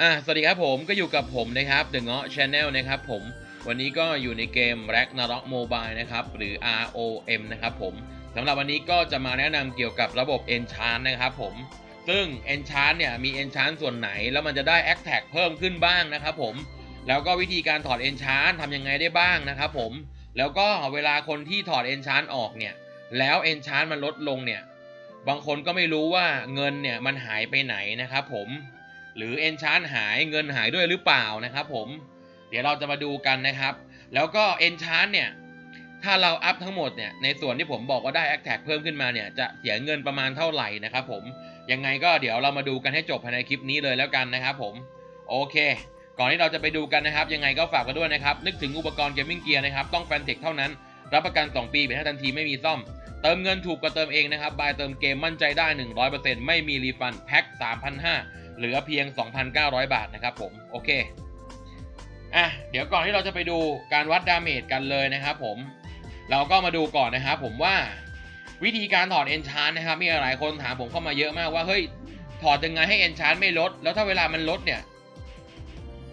อะสวัสดีครับผมก็อยู่กับผมนะครับ The Ŋa Channel นะครับผมวันนี้ก็อยู่ในเกม Ragnarok Mobile นะครับหรือ ROM นะครับผมสำหรับวันนี้ก็จะมาแนะนำเกี่ยวกับระบบ Enchant นะครับผมซึ่ง Enchant เนี่ยมี Enchant ส่วนไหน แล้วมันจะได้ a c t a g เพิ่มขึ้นบ้างนะครับผมแล้วก็วิธีการถอด Enchant ทำยังไงได้บ้างนะครับผมแล้วก็เวลาคนที่ถอด Enchant ออกเนี่ยแล้ว Enchant มันลดลงเนี่ยบางคนก็ไม่รู้ว่าเงินเนี่ยมันหายไปไหนนะครับผม หรือ Enchant หายเงินหายด้วยหรือเปล่านะครับผม เดี๋ยวเราจะมาดูกันนะครับ แล้วก็ Enchant เนี่ย ถ้าเราอัพทั้งหมดเนี่ย ในส่วนที่ผมบอกว่าได้ a c t a g เพิ่มขึ้นมาเนี่ย จะเสียเงินประมาณเท่าไหร่นะครับผม ยังไงก็เดี๋ยวเรามาดูกันให้จบภายในคลิปนี้เลยแล้วกันนะครับผม โอเค ก่อนที่เราจะไปดูกันนะครับ ยังไงก็ฝากกันด้วยนะครับ นึกถึงอุปกรณ์เกมมิ่งเกียร์นะครับ ต้องแฟนเทคเท่านั้น รับประกัน 2 ปีเป็นให้ทันทีไม่มีซ่อมเติมเงินถูกกว่าเติมเองนะครับ บายเติมเกมมั่นใจได้ 100%ไม่มีรีฟันแพ็ค3,500 เหลือเพียง 2,900 บาทนะครับผมโอเคอะเดี๋ยวก่อนที่เราจะไปดูการวัดดาเมจกันเลยนะครับผมเราก็มาดูก่อนนะครับผมว่าวิธีการถอด Enchant นะครับมีหลายคนถามผมเข้ามาเยอะมากว่าเฮ้ยถอดยังไงให้ Enchant ไม่ลด แล้วถ้าเวลามันลดเนี่ย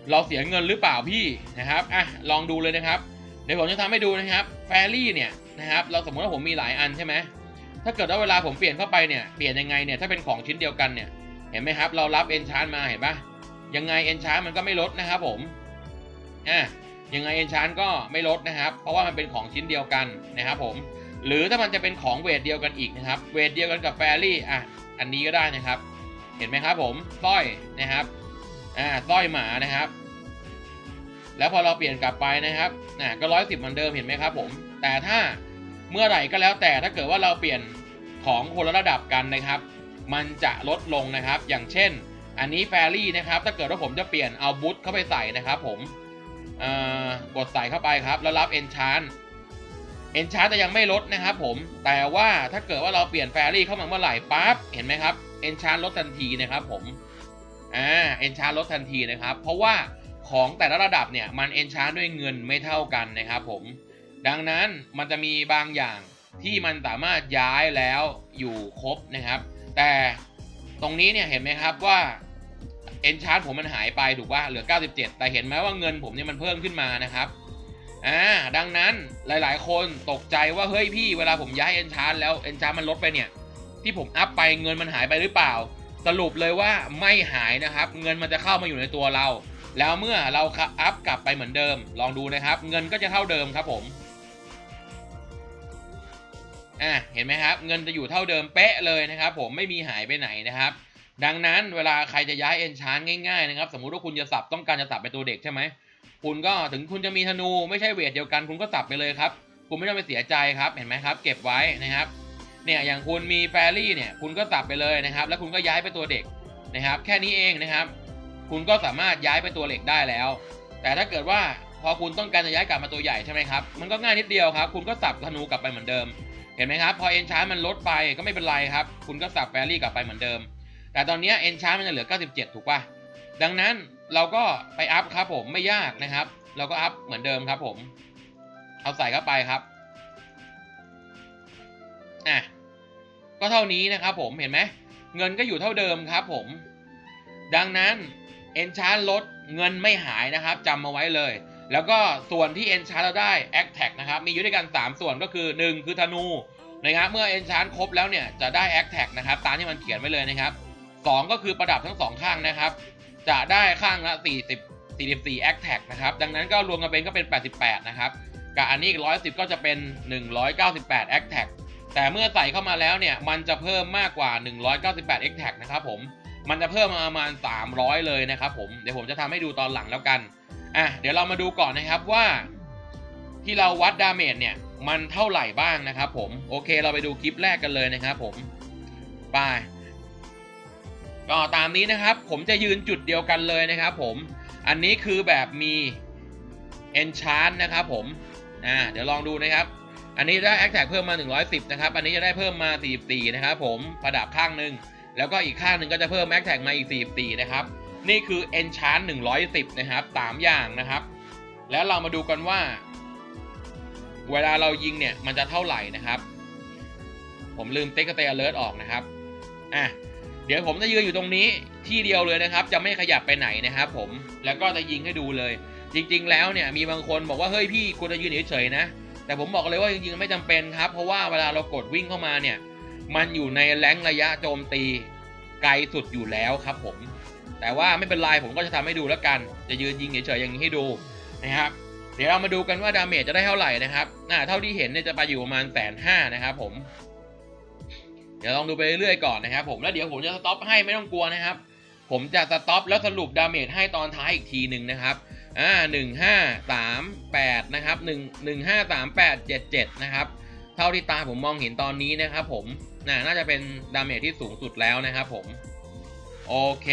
เราเสียเงินหรือเปล่าพี่นะครับอะลองดูเลยนะครับเดี๋ยวผมจะทำให้ดูนะครับแฟรี่เนี่ยนะครับเราสมมติว่าผมมีหลายอันใช่ไหมถ้าเกิดว่าเวลาผมเปลี่ยนเข้าไปเนี่ยเปลี่ยนยังไงเนี่ยถ้าเป็นของชิ้นเดียวกันเนี่ย เห็นไหมครับ เรารับ Enchant มาเห็นปะยังไง Enchant มันก็ไม่ลดนะครับผมอะยังไง Enchant ก็ไม่ลดนะครับ เพราะว่ามันเป็นของชิ้นเดียวกันนะครับผมหรือถ้ามันจะเป็นของเวทเดียวกันอีกนะครับ เวทเดียวกันกับแฟรี่อะอันนี้ก็ได้นะครับ เห็นไหมครับผมสร้อยนะครับอ่าสร้อยหมานะครับ แล้วพอเราเปลี่ยนกลับไปนะครับน่ะก็ร้อยสิบเหมือนเดิมเห็นไหมครับผม แต่ถ้าเมื่อไหร่ก็แล้วแต่ถ้าเกิดว่าเราเปลี่ยนของคนละระดับกันนะครับ มันจะลดลงนะครับ อย่างเช่น อันนี้แฟรี่นะครับ ถ้าเกิดว่าผมจะเปลี่ยนเอาบูทเข้าไปใส่นะครับผมกดใส่เข้าไปครับ แล้วรับเอนชานเอนชานจะยังไม่ลดนะครับผม แต่ว่าถ้าเกิดว่าเราเปลี่ยนแฟรี่เข้ามาเมื่อไหร่ปั๊บ เห็นไหมครับ เอนชานลดทันทีนะครับผม อ่า เอนชานลดทันทีนะครับ เพราะว่าของแต่ละระดับเนี่ยมันเอนชานด้วยเงินไม่เท่ากันนะครับผม ดังนั้นมันจะมีบางอย่างที่มันสามารถย้ายแล้วอยู่ครบนะครับ แต่ตรงนี้เนี่ยเห็นไหมครับว่าเอนชาร์ผมมันหายไปถูกว่าเหลือ 97 แต่เห็นไหมว่าเงินผมเนี่ยมันเพิ่มขึ้นมานะครับอ่าดังนั้นหลายๆ คนตกใจว่าเฮ้ยพี่เวลาผมย้ายเอนชาร์แล้วเอนชาร์มันลดไปเนี่ย ที่ผมอัพไปเงินมันหายไปหรือเปล่า สรุปเลยว่าไม่หายนะครับ เงินมันจะเข้ามาอยู่ในตัวเรา แล้วเมื่อเราอัพกลับไปเหมือนเดิม ลองดูนะครับ เงินก็จะเท่าเดิมครับผม อะเห็นไหมครับ เงินจะอยู่เท่าเดิมเป๊ะเลยนะครับ ผมไม่มีหายไปไหนนะครับ ดังนั้นเวลาใครจะย้ายเอนชานง่ายๆนะครับ สมมุติว่าคุณจะสับต้องการจะสับเป็นตัวเด็กใช่ไหมคุณก็ถึงคุณจะมีธนูไม่ใช่เวทเดียวกันคุณก็สับไปเลยครับ คุณไม่ต้องไปเสียใจครับเห็นไหมครับ เก็บไว้นะครับ เนี่ยอย่างคุณมีแฟรี่เนี่ยคุณก็สับไปเลยนะครับ แล้วคุณก็ย้ายไปตัวเด็กนะครับ แค่นี้เองนะครับ คุณก็สามารถย้ายไปตัวเหล็กได้แล้ว แต่ถ้าเกิดว่าพอคุณต้องการจะย้ายกลับมาตัวใหญ่ใช่ไหมครับมันก็ง่ายนิดเดียวครับ คุณก็สับธนูกลับไปเหมือนเดิม เห็นไหมครับ พอเอนชาร์มันลดไปก็ไม่เป็นไรครับ คุณก็สับแฟรี่กลับไปเหมือนเดิม แต่ตอนนี้เอนชาร์มันจะเหลือ 97 ถูกป่ะ ดังนั้นเราก็ไปอัพครับผมไม่ยากนะครับ เราก็อัพเหมือนเดิมครับผม เอาใส่เข้าไปครับอะก็เท่านี้นะครับผมเห็นไหมเงินก็อยู่เท่าเดิมครับผม ดังนั้นเอนชาร์ลดเงินไม่หายนะครับจำมาไว้เลย แล้วก็ส่วนที่เอนชาร์เราได้ a c t a g นะครับ มีอยู่ด้วยกัน 3 ส่วนก็คือ 1 คือธนูนะครับ เมื่อเอนชาร์ครบแล้วเนี่ยจะได้ a c t a g นะครับ ตามที่มันเขียนไว้เลยนะครับ 2 ก็คือประดับทั้ง 2 ข้างนะครับ จะได้ข้างละ 40 44 a c t a g นะครับ ดังนั้นก็รวมกันเป็นก็เป็น 88 นะครับกับอันนี้อีก110 ก็จะเป็น 198 a c t a g แต่เมื่อใส่เข้ามาแล้วเนี่ย มันจะเพิ่มมากกว่า 198 a c t a g นะครับผม มันจะเพิ่มมาประมาณ 300 เลยนะครับผม เดี๋ยวผมจะทำให้ดูตอนหลังแล้วกัน อะเดี๋ยวเรามาดูก่อนนะครับว่า ที่เราวัดดาเมจเนี่ยมันเท่าไหร่บ้างนะครับผมโอเคเราไปดูคลิปแรกกันเลยนะครับผมไปก็ตามนี้นะครับผมจะยืนจุดเดียวกันเลยนะครับผมอันนี้คือแบบมี enchant นะครับผมอ่าเดี๋ยวลองดูนะครับ อันนี้ได้ a c t a g เพิ่มมา 110 นะครับ อันนี้จะได้เพิ่มมา 44 นะครับผมประดับข้างหนึ่งแล้วก็อีกข้างหนึ่งก็จะเพิ่ม a c t a g มาอีก 44 นะครับ นี่คือ enchant 110 นะครับ3อย่างนะครับ แล้วเรามาดูกันว่า เวลาเรายิงเนี่ย มันจะเท่าไหร่นะครับ ผมลืม t e x t alert ออกนะครับ อะ เดี๋ยวผมจะยืนอยู่ตรงนี้ที่เดียวเลยนะครับ จะไม่ขยับไปไหนนะครับผม แล้วก็จะยิงให้ดูเลย จริง ๆ แล้วเนี่ย มีบางคนบอกว่า เฮ้ยพี่ควรจะยืนเฉยๆนะ แต่ผมบอกเลยว่าจริงๆ ไม่จำเป็นครับ เพราะว่าเวลาเรากดวิ่งเข้ามาเนี่ย มันอยู่ในแรงระยะโจมตีไกลสุดอยู่แล้วครับผม แต่ว่าไม่เป็นไรผมก็จะทำให้ดูแล้วกัน จะยืนยิงเฉยๆอย่างนี้ให้ดูนะครับ เดี๋ยวเรามาดูกันว่าดาเมจจะได้เท่าไหร่นะครับน่าเท่าที่เห็นเนี่ยจะไปอยู่ประมาณแสนห้านะครับผม เดี๋ยวลองดูไปเรื่อยๆก่อนนะครับ ผมแล้วเดี๋ยวผมจะสต็อปให้ไม่ต้องกลัวนะครับ ผมจะสต็อปแล้วสรุปดาเมจให้ตอนท้ายอีกทีหนึ่งนะครับอ่าหนึ่งห้าสามแปดนะครับหนึ่งหนึ่งห้าสามแปดเจ็ดเจ็ดนะครับ เท่าที่ตาผมมองเห็นตอนนี้นะครับ ผมน่าน่าจะเป็นดาเมจที่สูงสุดแล้วนะครับ ผม โอเค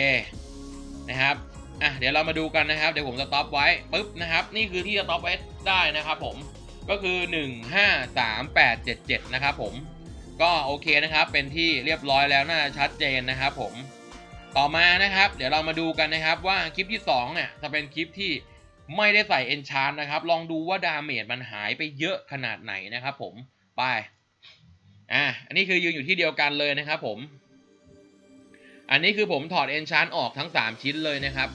นะครับอะเดี๋ยวเรามาดูกันนะครับ เดี๋ยวผมสต็อปไว้ปุ๊บนะครับ นี่คือที่สต็อปไว้ได้นะครับผมก็คือ 1 5 3 8 7 7 นะครับผมก็โอเคนะครับ เป็นที่เรียบร้อยแล้วน่าจะชัดเจนนะครับผมต่อมานะครับ เดี๋ยวเรามาดูกันนะครับว่าคลิปที่2เนี่ยจะเป็นคลิปที่ไม่ได้ใส่เอนชานนะครับ ลองดูว่าดาเมจมันหายไปเยอะขนาดไหนนะครับผมไปอะอันนี้คือยืนอยู่ที่เดียวกันเลยนะครับผม อันนี้คือผมถอดเอนชานออกทั้ง 3 ชิ้นเลยนะครับ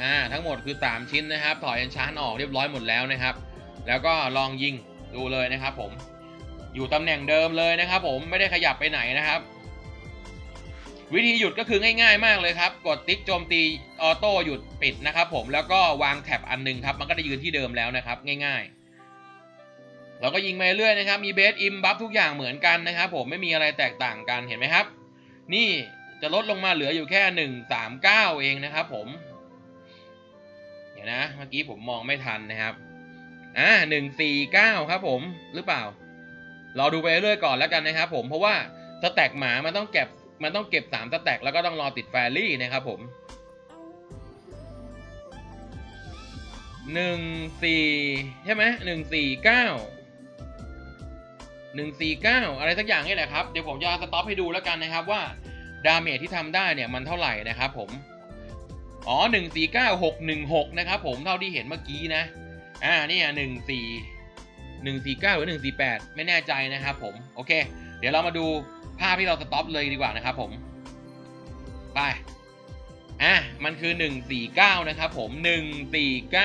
อ่าทั้งหมดคือ 3 ชิ้นนะครับ ถอดเอนชานออกเรียบร้อยหมดแล้วนะครับ แล้วก็ลองยิงดูเลยนะครับ ผมอยู่ตำแหน่งเดิมเลยนะครับ ผมไม่ได้ขยับไปไหนนะครับ วิธีหยุดก็คือง่าย ๆ มากเลยครับ กดติ๊กโจมตีออโต้หยุดปิดนะครับ ผมแล้วก็วางแท็บอันหนึงครับ มันก็จะยืนที่เดิมแล้วนะครับ ง่าย ๆเราก็ยิงไปเรื่อยนะครับ มีเบสอิมบัฟทุกอย่างเหมือนกันนะครับ ผมไม่มีอะไรแตกต่างกันเห็นไหมครับ นี่ จะลดลงมาเหลืออยู่แค่หนึ่งสามเก้าเองนะครับผมเดี๋ยวนะเมื่อกี้ผมมองไม่ทันนะครับอ่าหนึ่งสี่เก้าครับผมหรือเปล่า เราดูไปเรื่อยก่อนแล้วกันนะครับผมเพราะว่าสแต็กหมามันต้องเก็บมันต้องเก็บสามสแต็กแล้วก็ต้องรอติดแฟรี่นะครับผมหนึ่งสี่ใช่ไหมหนึ่งสี่เก้าหนึ่งสี่เก้าอะไรสักอย่างนี่แหละครับ เดี๋ยวผมจะสต็อปให้ดูแล้วกันนะครับว่า ดาเมจที่ทำได้เนี่ยมันเท่าไหร่นะครับผม อ๋อหนึ่งสี่เก้าหกหนึ่งหกนะครับผมเท่าที่เห็นเมื่อกี้นะ อ่านี่หนึ่งสี่หนึ่งสี่เก้าหรือหนึ่งสี่แปดไม่แน่ใจนะครับผม โอเค เดี๋ยวเรามาดูภาพที่เราสต็อปเลยดีกว่านะครับผม ไป อะ มันคือ 149 นะครับผม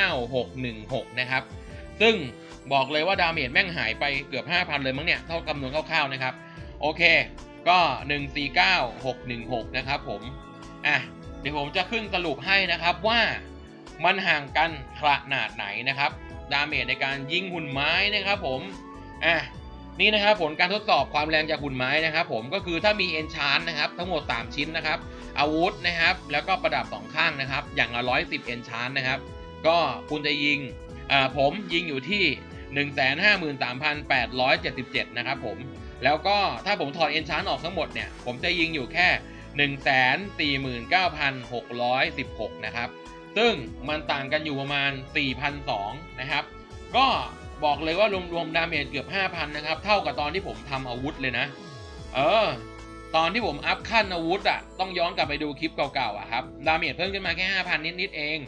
149616 นะครับ ซึ่งบอกเลยว่าดาเมจแม่งหายไปเกือบ 5,000 เลยมั้งเนี่ย เท่าคำนวณคร่าวๆนะครับ โอเค ก็ 149616 นะครับผม อะ เดี๋ยวผมจะขึ้นสรุปให้นะครับว่ามันห่างกันขนาดไหนนะครับ ดาเมจในการยิงหุ่นไม้นะครับผม อะ นี่นะครับผลการทดสอบความแรงจากหุ่นไม้นะครับผม ก็คือถ้ามีเอนชานนะครับทั้งหมด 3 ชิ้นนะครับ อาวุธนะครับ แล้วก็ประดับ 2 ข้างนะครับ อย่างละ110เอนชานนะครับ ก็คุณจะยิง อ่า ผมยิงอยู่ที่ 153,877 นะครับผม แล้วก็ถ้าผมถอดเอนชานออกทั้งหมดเนี่ย ผมจะยิงอยู่แค่ 149,616 นะครับ ซึ่งมันต่างกันอยู่ประมาณ4,200นะครับ ก็บอกเลยว่ารวมๆดาเมจเกือบ 5,000 นะครับ เท่ากับตอนที่ผมทำอาวุธเลยนะ เออ ตอนที่ผมอัพขั้นอาวุธอะต้องย้อนกลับไปดูคลิปเก่าๆอะครับ ดาเมจเพิ่มขึ้นมาแค่ 5,000 นิดๆเอง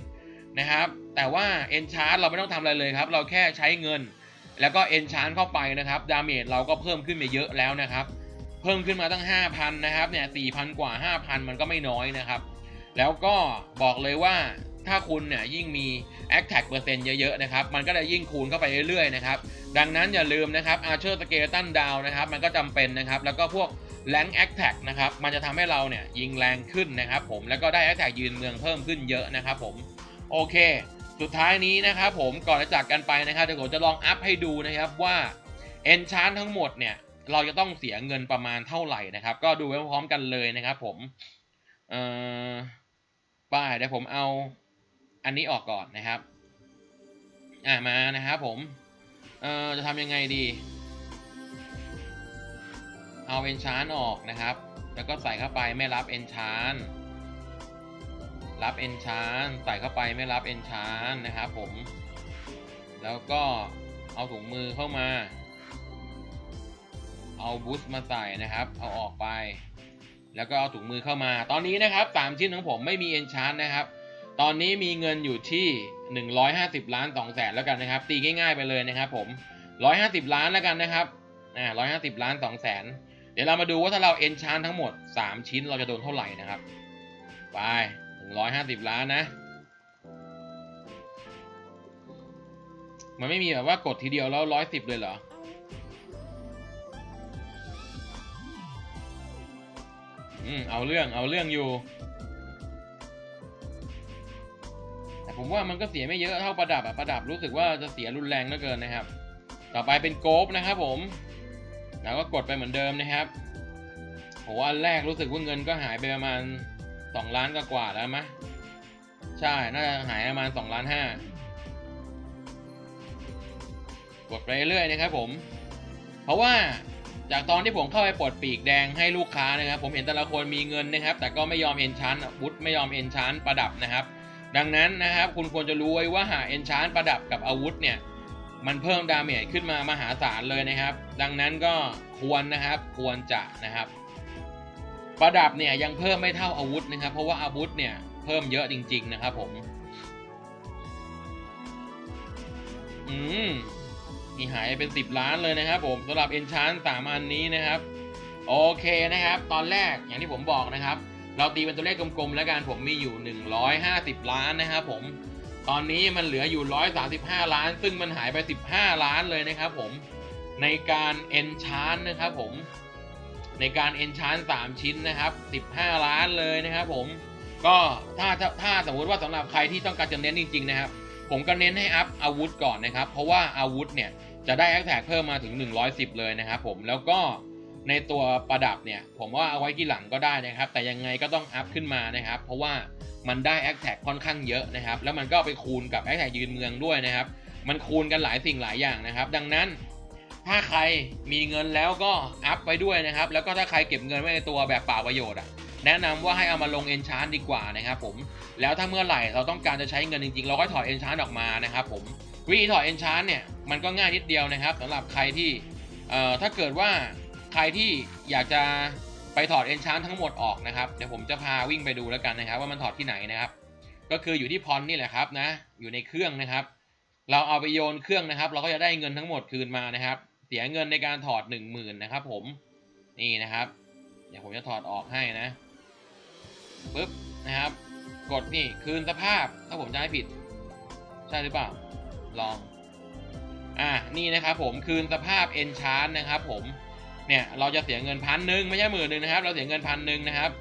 นะครับ แต่ว่าเอนชาร์ดเราไม่ต้องทำอะไรเลยครับ เราแค่ใช้เงิน แล้วก็เอนชาร์เข้าไปนะครับ ดาเมจเราก็เพิ่มขึ้นมาเยอะแล้วนะครับ เพิ่มขึ้นมาตั้ง 5,000 นะครับ เนี่ย 4,000 กว่า 5,000 มันก็ไม่น้อยนะครับ แล้วก็บอกเลยว่าถ้าคุณเนี่ยยิ่งมี a t t a c k เปอร์เซ็นต์เยอะๆนะครับ มันก็จะยิ่งคูณเข้าไปเรื่อยๆนะครับ ดังนั้นอย่าลืมนะครับ Archer Skeleton Down นะครับ มันก็จำเป็นนะครับ แล้วก็พวก Rank Attack นะครับ มันจะทำให้เราเนี่ยยิงแรงขึ้นนะครับผม แล้วก็ได้ Attack ยืนเมืองเพิ่มขึ้นเยอะนะครับผม โอเค สุดท้ายนี้นะครับผมก่อนจะจากกันไปนะครับเดี๋ยวผมจะลองอัพให้ดูนะครับว่า Enchant ทั้งหมดเนี่ยเราจะต้องเสียเงินประมาณเท่าไหร่นะครับ ก็ดูไปพร้อมกันเลยนะครับผมเอ่อป้ายเดี๋ยวผมเอาอันนี้ออกก่อนนะครับ อ่ามานะครับผมเอ่อจะทำยังไงดี เอาเอนชานออกนะครับ แล้วก็ใส่เข้าไปไม่รับเอนชาน รับเอนชานใส่เข้าไปไม่รับเอนชานนะครับผม แล้วก็เอาถุงมือเข้ามา เอาบูสต์มาใส่นะครับ เอาออกไป แล้วก็เอาถุงมือเข้ามา ตอนนี้นะครับสามชิ้นของผมไม่มีเอนชานนะครับ ตอนนี้มีเงินอยู่ที่ 150 ล้าน2แสนแล้วกันนะครับ ตีง่ายๆไปเลยนะครับ ผม 150 ล้านแล้วกันนะครับอ่า150 ล้าน2แสนเดี๋ยวเรามาดูว่าถ้าเราเอนชานทั้งหมด 3 ชิ้นเราจะโดนเท่าไหร่นะครับ ไป ร้อยห้าสิบล้านนะ มันไม่มีแบบว่ากดทีเดียวแล้วร้อยสิบเลยเหรอ อืม เอาเรื่อง เอาเรื่องอยู่ แต่ผมว่ามันก็เสียไม่เยอะเท่าประดับอะประดับรู้สึกว่าจะเสียรุนแรงเหลือเกินนะครับ ต่อไปเป็นโกฟนะครับผม แล้วก็กดไปเหมือนเดิมนะครับโหอันแรกรู้สึกว่าเงินก็หายไปประมาณ สองล้านกกว่าแล้วมะใช่ น่าจะหายประมาณสองล้านห้ากดไปเรื่อยๆนะครับผม เพราะว่าจากตอนที่ผมเข้าไปปลดปีกแดงให้ลูกค้านะครับ ผมเห็นแต่ละคนมีเงินนะครับ แต่ก็ไม่ยอมเอนชานบุตไม่ยอมเอนชานประดับนะครับ ดังนั้นนะครับ คุณควรจะรู้ไว้ว่าหาเอนชานประดับกับอาวุธเนี่ย มันเพิ่มดาเมจขึ้นมามหาศาลเลยนะครับ ดังนั้นก็ควรนะครับควรจะนะครับ ประดับเนี่ยยังเพิ่มไม่เท่าอาวุธนะครับ เพราะว่าอาวุธเนี่ยเพิ่มเยอะจริง ๆ นะครับผม อืมนี่หายเป็นสิบล้านเลยนะครับผมสำหรับเอนชานสามอันนี้นะครับ โอเคนะครับ ตอนแรกอย่างที่ผมบอกนะครับ เราตีเป็นตัวเลขกลมๆ แล้วกันผมมีอยู่ 150 ล้านนะครับผมตอนนี้มันเหลืออยู่ 135 ล้าน ซึ่งมันหายไป 15 ล้านเลยนะครับผมในการเอนชานนะครับผม ในการเอนชาน3ชิ้นนะครับ 15 ล้านเลยนะครับผมก็ถ้าถ้าถาสมมติว่าสำหรับใครที่ต้องการจะเน้นจริง ๆ นะครับ ผมก็เน้นให้อัพอาวุธก่อนนะครับ เพราะว่าอาวุธเนี่ยจะได้แอคแท็กเพิ่มมาถึง 110 เลยนะครับผมแล้วก็ในตัวประดับเนี่ยผมว่าเอาไว้ที่หลังก็ได้นะครับ แต่ยังไงก็ต้องอัพขึ้นมานะครับ เพราะว่ามันได้แอคแท็กค่อนข้างเยอะนะครับ แล้วมันก็ไปคูณกับแอคแท็กยืนเมืองด้วยนะครับ มันคูณกันหลายสิ่งหลายอย่างนะครับ ดังนั้น ถ้าใครมีเงินแล้วก็อัพไปด้วยนะครับ แล้วก็ถ้าใครเก็บเงินไว้ในตัวแบบเปล่าประโยชน์อะแนะนำว่าให้เอามาลงเอนชานดีกว่านะครับผม แล้วถ้าเมื่อไหร่เราต้องการจะใช้เงินจริงๆ เราก็ถอดเอนชานออกมานะครับผมวิธีถอดเอนชานเนี่ยมันก็ง่ายนิดเดียวนะครับสำหรับใครที่เอ่อถ้าเกิดว่าใครที่อยากจะไปถอดเอนชานทั้งหมดออกนะครับเดี๋ยวผมจะพาวิ่งไปดูแล้วกันนะครับ ว่ามันถอดที่ไหนนะครับ ก็คืออยู่ที่พรนี่แหละครับนะอยู่ในเครื่องนะครับ เราเอาไปโยนเครื่องนะครับ เราก็จะได้เงินทั้งหมดคืนมานะครับ เสียเงินในการถอดหนึ่งหมื่นนะครับผมนี่นะครับ เดี๋ยวผมจะถอดออกให้นะปึ๊บนะครับ กดนี่คืนสภาพถ้าผมจะให้ผิด ใช่หรือเปล่า ลอง อ่านี่นะครับผมคืนสภาพ Enchant นะครับ ผมเนี่ยเราจะเสียเงินพันหนึ่งไม่ใช่หมื่นหนึ่งนะครับ เราเสียเงินพันหนึ่งนะครับ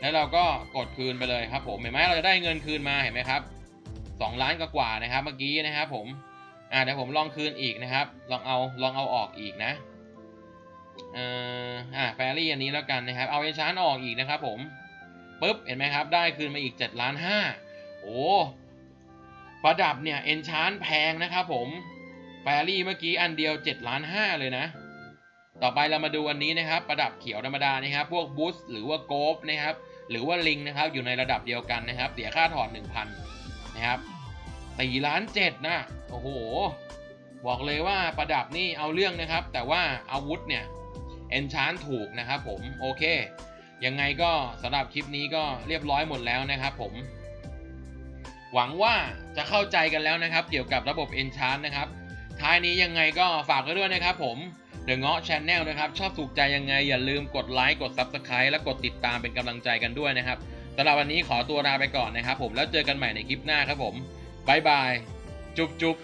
แล้วเราก็กดคืนไปเลยครับ ผมเห็นไหมเราจะได้เงินคืนมาเห็นไหมครับสองล้านกว่าๆนะครับ เมื่อกี้นะครับ ผม อ่าเดี๋ยวผมลองคืนอีกนะครับ ลองเอาลองเอาออกอีกนะเอ่ออ่าแฟรี่อันนี้แล้วกันนะครับ เอาเอนชานออกอีกนะครับผมปุ๊บเห็นไหมครับ ได้คืนมาอีก7ล้านห้าโอ้ประดับเนี่ยเอนชานแพงนะครับผมแฟรี่เมื่อกี้อันเดียว7ล้านห้าเลยนะ ต่อไปเรามาดูอันนี้นะครับ ประดับเขียวธรรมดานะครับ พวกบูสหรือว่าโกฟนะครับ หรือว่าลิงนะครับ อยู่ในระดับเดียวกันนะครับ เสียค่าถอด1,000นะครับสี่ล้านเจ็ดนะ โอ้โห บอกเลยว่าประดับนี่เอาเรื่องนะครับ แต่ว่าอาวุธเนี่ยเอนชานถูกนะครับผมโอเค ยังไงก็สำหรับคลิปนี้ก็เรียบร้อยหมดแล้วนะครับผม หวังว่าจะเข้าใจกันแล้วนะครับ เกี่ยวกับระบบ Enchant นะครับ ท้ายนี้ยังไงก็ฝากไว้ด้วยนะครับผม The เงาะ Channel นะครับ ชอบถูกใจยังไง อย่าลืมกดไลค์กด Subscribe และกดติดตามเป็นกำลังใจกันด้วยนะครับสำหรับวันนี้ขอตัวลาไปก่อนนะครับผมแล้วเจอกันใหม่ในคลิปหน้าครับผมบายบาย จุ๊บจุ๊บ